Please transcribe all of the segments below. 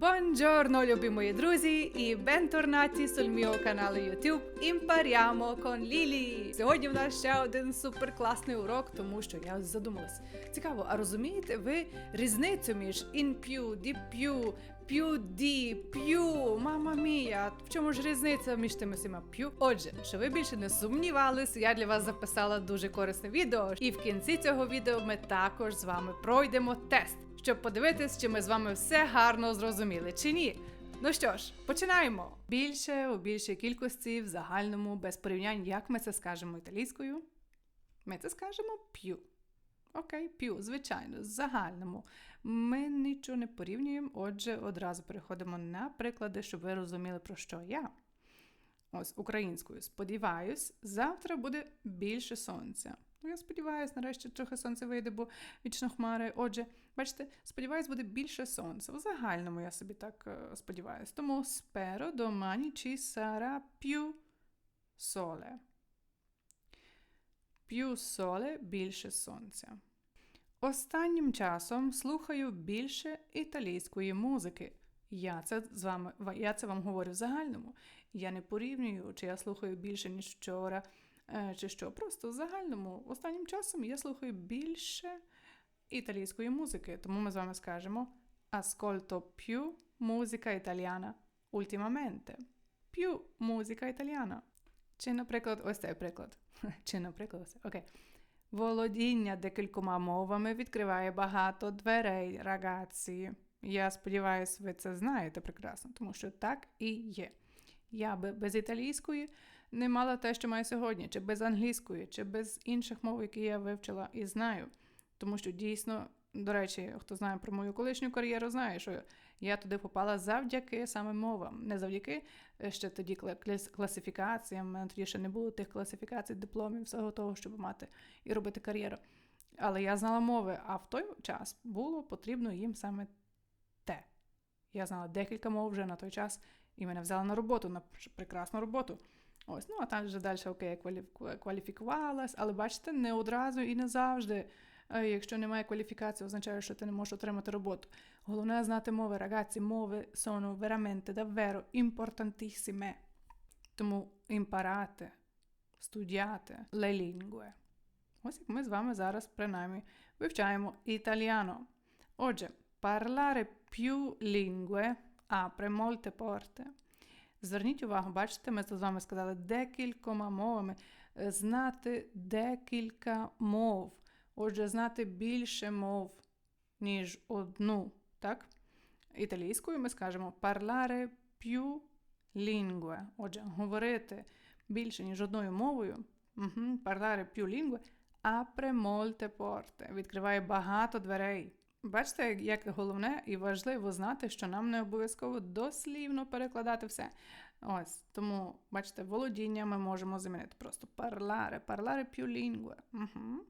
Buongiorno, любі мої друзі, і бенторнаті sul mio каналу YouTube Impariamo con Lili. Сьогодні в нас ще один суперкласний урок, тому що я задумалась. Цікаво, а розумієте ви різницю між di più, più di, più, мама мія? В чому ж різниця між тими всіма più? Отже, щоб ви більше не сумнівались, я для вас записала дуже корисне відео. І в кінці цього відео ми також з вами пройдемо тест щоб подивитись, чи ми з вами все гарно зрозуміли чи ні. Ну що ж, починаємо. Більше у більшій кількості в загальному, без порівнянь, як ми це скажемо італійською. Ми це скажемо п'ю. Окей, п'ю, звичайно, в загальному. Ми нічого не порівнюємо, отже, одразу переходимо на приклади, щоб ви розуміли, про що я. Ось українською. Сподіваюсь, завтра буде більше сонця. Ну, я сподіваюся, нарешті трохи сонце вийде, бо вічно хмари. Отже, бачите, сподіваюсь, буде більше сонця. У загальному я собі так е, сподіваюся. Тому спero domani ci sarà più sole. Più sole – більше сонця. Останнім часом слухаю більше італійської музики. Я це з вами я це вам говорю в загальному. Я не порівнюю, чи я слухаю більше, ніж вчора, чи що. Просто в загальному останнім часом я слухаю більше італійської музики. Тому ми з вами скажемо ascolto più musica italiana ultimamente. Più musica italiana. Чи, наприклад, ось цей приклад. Чи, наприклад, ось. Окей. Володіння декількома мовами відкриває багато дверей, рагації. Я сподіваюся, ви це знаєте прекрасно, тому що так і є. Я би без італійської не мала те, що маю сьогодні, чи без англійської, чи без інших мов, які я вивчила і знаю. Тому що дійсно, до речі, хто знає про мою колишню кар'єру, знає, що я туди попала завдяки саме мовам. Не завдяки е, ще тоді класифікаціям. У мене тоді ще не було тих класифікацій, дипломів, всього того, щоб мати і робити кар'єру. Але я знала мови, а в той час було потрібно їм саме те. Я знала декілька мов вже на той час, і мене взяли на роботу, на прекрасну роботу. Ось, ну а там вже далі окей, кваліфікувалась, але бачите, не одразу і не завжди. Е, якщо немає кваліфікації, означає, що ти не можеш отримати роботу. Головне знати мови, ragazzi, мови sono veramente davvero importantissime. Тому імпарати, студіати lingue. Ось як ми з вами зараз, принаймні, вивчаємо італіано. Отже, parlare più lingue apre molte porte. Зверніть увагу, бачите, ми з вами сказали декількома мовами. Знати декілька мов. Отже, знати більше мов, ніж одну. так? Італійською ми скажемо parlare più lingue. Отже, говорити більше, ніж одною мовою. Угу. Parlare più lingue apre molte porte. Відкриває багато дверей. Бачите, як головне і важливо знати, що нам не обов'язково дослівно перекладати все. Ось, тому, бачите, володіння ми можемо замінити просто parlare, parlare più lingue. Угу.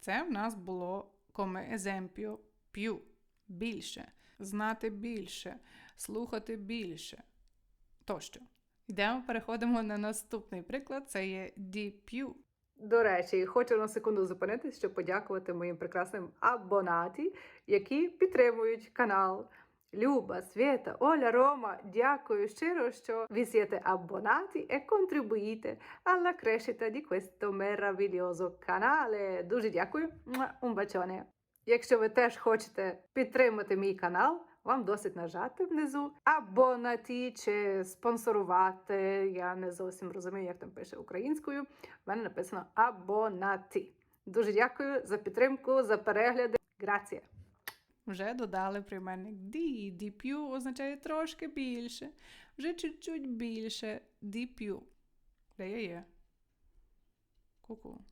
Це в нас було come esempio più, більше, знати більше, слухати більше. Тощо. Йдемо, переходимо на наступний приклад: це є di più. До речі, хочу на секунду зупинитись, щоб подякувати моїм прекрасним абонаті, які підтримують канал. Люба, Свєта, Оля, Рома, дякую щиро, що ви siete abbonati e contribuite alla crescita di questo meraviglioso canale. Дуже дякую. Un bacione. Якщо ви теж хочете підтримати мій канал, вам досить нажати внизу абонаті чи спонсорувати. Я не зовсім розумію, як там пише українською. В мене написано абонаті. Дуже дякую за підтримку, за перегляди. Грація! Вже додали прийменник ді. Ді означає трошки більше. Вже чуть-чуть більше. Ді п'ю. Де я є? Ку-ку.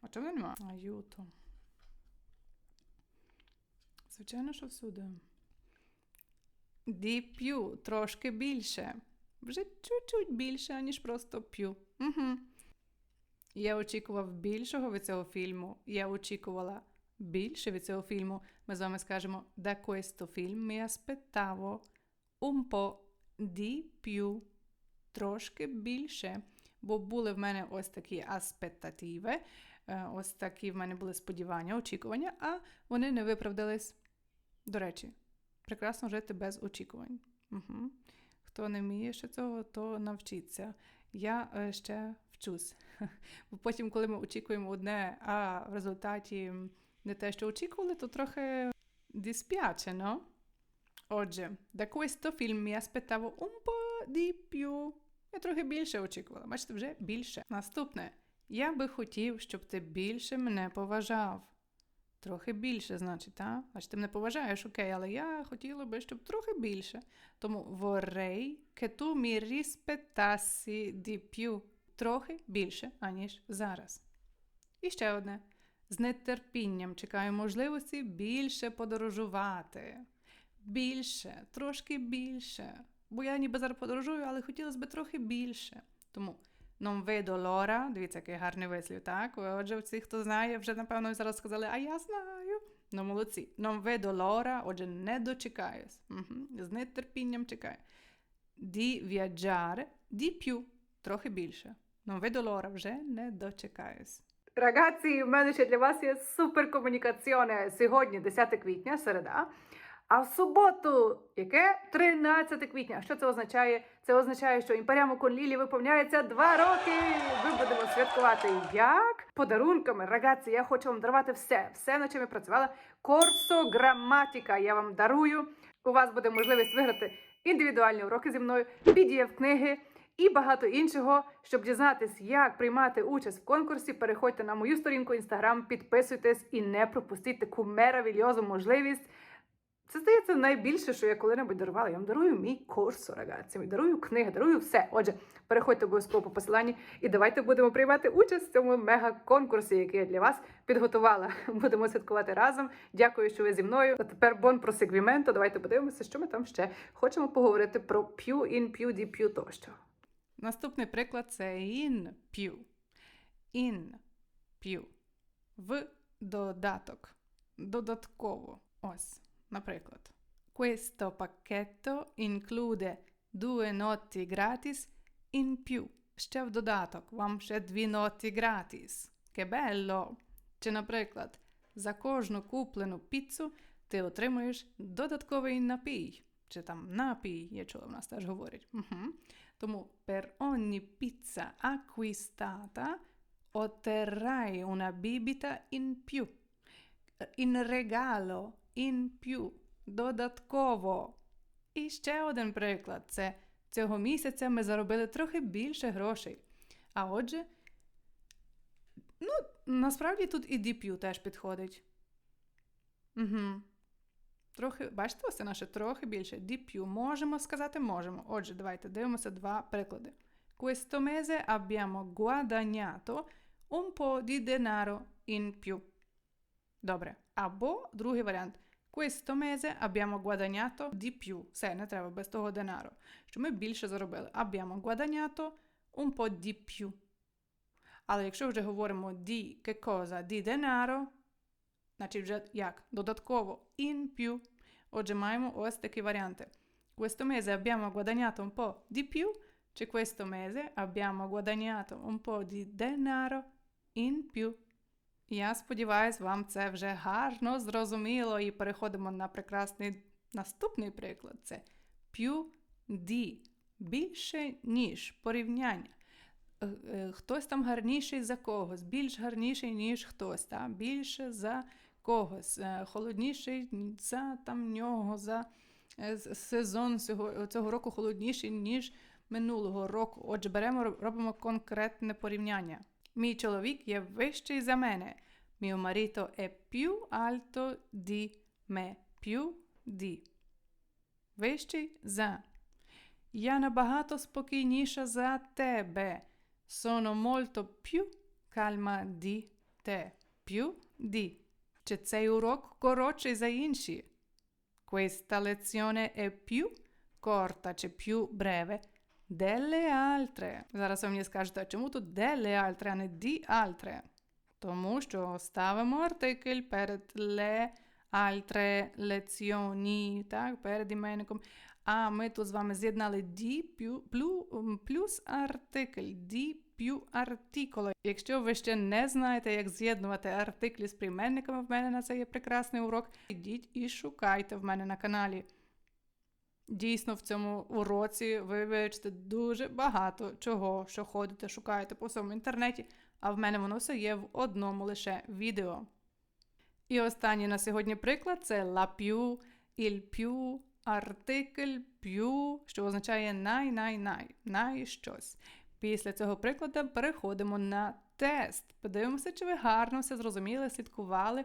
А чого нема? Аюто. Звичайно, що всюди. Ді п'ю трошки більше. Вже чуть-чуть більше, ніж просто п'ю. Угу. Я очікував більшого від цього фільму. Я очікувала більше від цього фільму. Ми з вами скажемо da questo film mi aspettavo un po' di più. Трошки більше. Бо були в мене ось такі аспектативи, ось такі в мене були сподівання, очікування, а вони не виправдались. До речі, прекрасно жити без очікувань. Угу. Хто не вміє ще цього, то навчіться. Я е, ще вчусь. Бо потім, коли ми очікуємо одне, а в результаті не те, що очікували, то трохи no? Отже, da questo film mi aspettavo un po' di più. Я трохи більше очікувала. Бачите, вже більше. Наступне. Я би хотів, щоб ти більше мене поважав. Трохи більше, значить, так? Значить, ти мене поважаєш, окей, але я хотіла би, щоб трохи більше. Тому vorrei che tu mi rispettassi di. Трохи більше, аніж зараз. І ще одне. З нетерпінням чекаю можливості більше подорожувати. Більше, трошки більше. Бо я ніби зараз подорожую, але хотілося б трохи більше. Тому non vedo l'ora, дивіться, який гарний вислів, так? Отже, всі, хто знає, вже напевно зараз сказали, а я знаю. Ну, молодці. Non vedo l'ora, отже, не дочекаюсь. Угу. З нетерпінням чекаю. Di viaggiare, di più, трохи більше. Non vedo l'ora, вже не дочекаюсь. Рагації, в мене ще для вас є суперкомунікаціоне. Сьогодні 10 квітня, середа. А в суботу, яке 13 квітня. Що це означає? Це означає, що імперіаму Конлілі виповняється два роки. Ми будемо святкувати як подарунками. Рагаці, я хочу вам дарувати все, все, на чим я працювала. Корсо граматика. Я вам дарую. У вас буде можливість виграти індивідуальні уроки зі мною, pdf книги і багато іншого. Щоб дізнатись, як приймати участь в конкурсі, переходьте на мою сторінку Instagram, підписуйтесь і не пропустіть таку меравільйозу можливість. Це здається найбільше, що я коли-небудь дарувала. Я вам дарую мій курс, рагаці, дарую книги, дарую все. Отже, переходьте обов'язково по посиланні і давайте будемо приймати участь в цьому мега-конкурсі, який я для вас підготувала. Будемо святкувати разом. Дякую, що ви зі мною. А тепер бон про сегвіменто. Давайте подивимося, що ми там ще хочемо поговорити про п'ю, ін, п'ю, ді, п'ю тощо. Наступний приклад це in più. In più. В додаток. Додатково. Ось, наприклад. Questo pacchetto include due notti gratis in più. Ще в додаток. Вам ще дві ноти gratis. Che bello! Чи, наприклад, за кожну куплену піцу ти отримуєш додатковий напій. Чи там напій, я чула, в нас теж говорять. Угу. Тому per ogni pizza acquistata otterrai una bibita in più. In regalo, in più, додатково. І ще один приклад це цього місяця ми заробили трохи більше грошей. А отже, ну, насправді тут і DPU теж підходить. Угу. Трохи, бачите, ось це наше трохи більше. DPU. Можемо сказати, можемо. Отже, давайте дивимося два приклади. Questo mese abbiamo guadagnato un po' di denaro in più. Добре. Або другий варіант. Questo mese abbiamo guadagnato di più. Все, не треба без того денару. Що ми більше заробили. Abbiamo guadagnato un po' di più. Але якщо вже говоримо di che cosa di denaro, значить вже як? Додатково in più. Отже, маємо ось такі варіанти. Questo mese abbiamo guadagnato un po' di più, чи questo mese abbiamo guadagnato un po' di denaro in più. Я сподіваюся, вам це вже гарно зрозуміло і переходимо на прекрасний наступний приклад. Це di. Більше ніж порівняння. Е, е, Хтось там гарніший за когось, більш гарніший, ніж хтось, та? більше за когось, е, холодніший за там нього, за сезон цього, цього року холодніший, ніж минулого року. Отже, беремо, робимо конкретне порівняння. Мій чоловік є вищий за мене. Mio marito è più alto di me. Più di. Вищий за. Я набагато спокійніша за тебе. Sono molto più calma di te. Più di. Чи цей урок коротший за інші? Questa lezione è più corta чи più breve delle altre. Зараз ви мені скажете, а чому тут delle altre, а не di altre? Тому що ставимо артикль перед le altre lezioni, так, перед іменником. А ми тут з вами з'єднали di плюс артикль, di più articolo. Якщо ви ще не знаєте, як з'єднувати артиклі з прийменниками, в мене на це є прекрасний урок. Ідіть і шукайте в мене на каналі. Дійсно, в цьому уроці ви вивчите дуже багато чого, що ходите, шукаєте по всьому інтернеті, а в мене воно все є в одному лише відео. І останній на сьогодні приклад це il più, артикль più, що означає най-най-най, най щось. Після цього прикладу переходимо на тест. Подивимося, чи ви гарно все зрозуміли, слідкували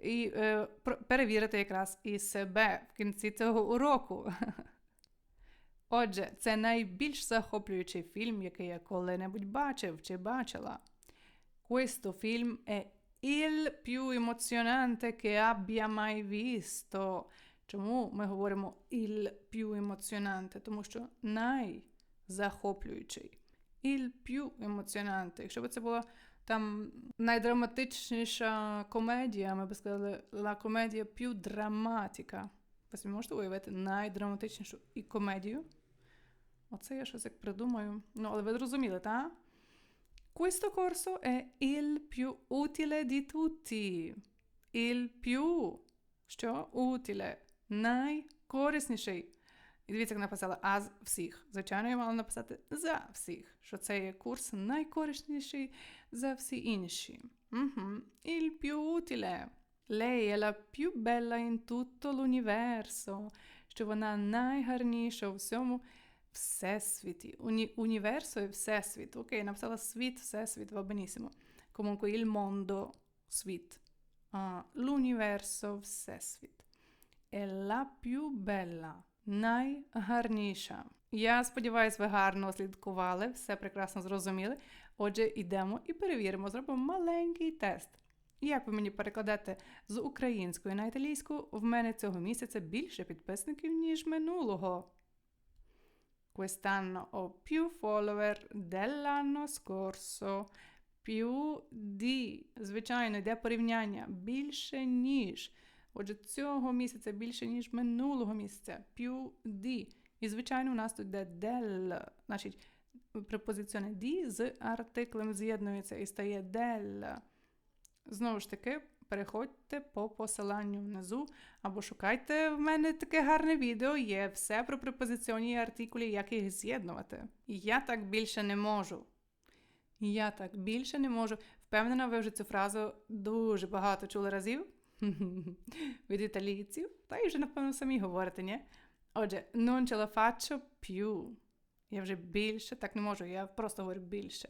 і е, перевірити якраз і себе в кінці цього уроку. Отже, це найбільш захоплюючий фільм, який я коли-небудь бачив чи бачила. Questo film è il più emozionante che abbia mai visto. Чому ми говоримо il più emozionante? Тому що найзахоплюючий. Il più emozionante. Якщо б це була там найдраматичніша комедія, ми б сказали la commedia più drammatica. Ви можете уявити найдраматичнішу і комедію? Оце я щось як придумаю. Ну, але ви зрозуміли, так? Questo corso è il più utile di tutti. Il più. Що? Utile. Найкорисніший. І дивіться, як написала а з всіх. Звичайно, я мала написати за всіх, що це є курс найкорисніший за всі інші. Угу. Il più utile. Lei è la più bella in tutto l'universo. Що вона найгарніша у всьому всесвіті. Уні, універсо і всесвіт. Окей, написала світ, всесвіт, va benissimo. Comunque il mondo, світ. А, l'universo, всесвіт. È la più bella, найгарніша. Я сподіваюся, ви гарно слідкували, все прекрасно зрозуміли. Отже, йдемо і перевіримо, зробимо маленький тест. Як ви мені перекладете з української на італійську, в мене цього місяця більше підписників, ніж минулого. Quest'anno ho più follower dell'anno scorso. Più di. Звичайно, йде порівняння. Більше ніж. Отже, цього місяця більше, ніж минулого місяця. Più. І, звичайно, у нас тут йде del. Значить, препозиціоне di з артиклем з'єднується і стає del. Знову ж таки, переходьте по посиланню внизу, або шукайте в мене таке гарне відео, є все про препозиціонні артикулі, як їх з'єднувати. Я так більше не можу. Я так більше не можу. Впевнена, ви вже цю фразу дуже багато чули разів від італійців, та й вже, напевно, самі говорите, ні? Отже, non ce la faccio più. Я вже більше так не можу, я просто говорю більше.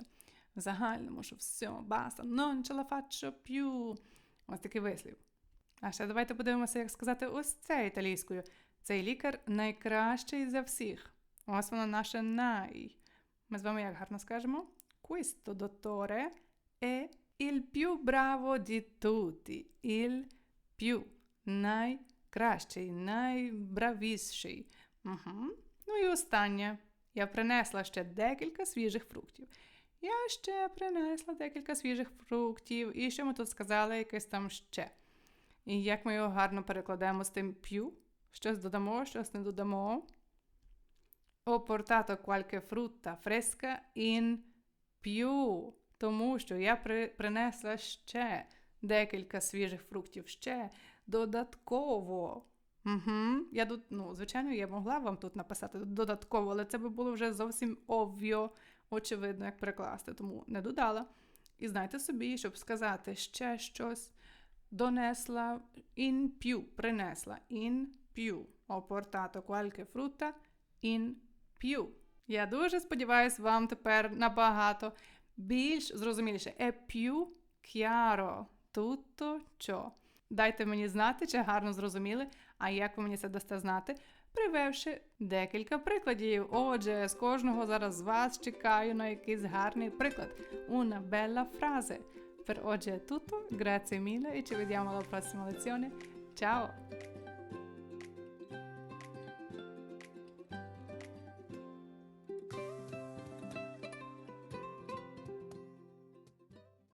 В загальному, що все, баста, non ce la faccio più. Ось такий вислів. А ще давайте подивимося, як сказати ось це італійською. Цей лікар найкращий за всіх. Ось воно наше най. Ми з вами як гарно скажемо? Questo dottore è il più bravo di tutti. Il più. Найкращий, найбравіший. Угу. Ну і останнє. Я принесла ще декілька свіжих фруктів. Я ще принесла декілька свіжих фруктів. І що ми тут сказали, якесь там ще. І як ми його гарно перекладемо з тим п'ю? Щось додамо, щось не додамо. Ho portato qualche frutta fresca in più. Тому що я при, принесла ще декілька свіжих фруктів, ще додатково. Угу. Я тут, ну, звичайно, я могла вам тут написати додатково, але це би було вже зовсім обв'yo, очевидно, як перекласти, тому не додала. І знайте собі, щоб сказати ще щось, донесла in più, принесла in più. Ho portato qualche frutta in più. Я дуже сподіваюся, вам тепер набагато більш зрозуміліше. È più chiaro tutto ciò. Дайте мені знати, чи гарно зрозуміли, а як ви мені це дасте знати, привевши декілька прикладів. Отже, з кожного зараз з вас чекаю на якийсь гарний приклад. Una bella frase. Per oggi è tutto, grazie mille e ci vediamo alla prossima lezione. Ciao!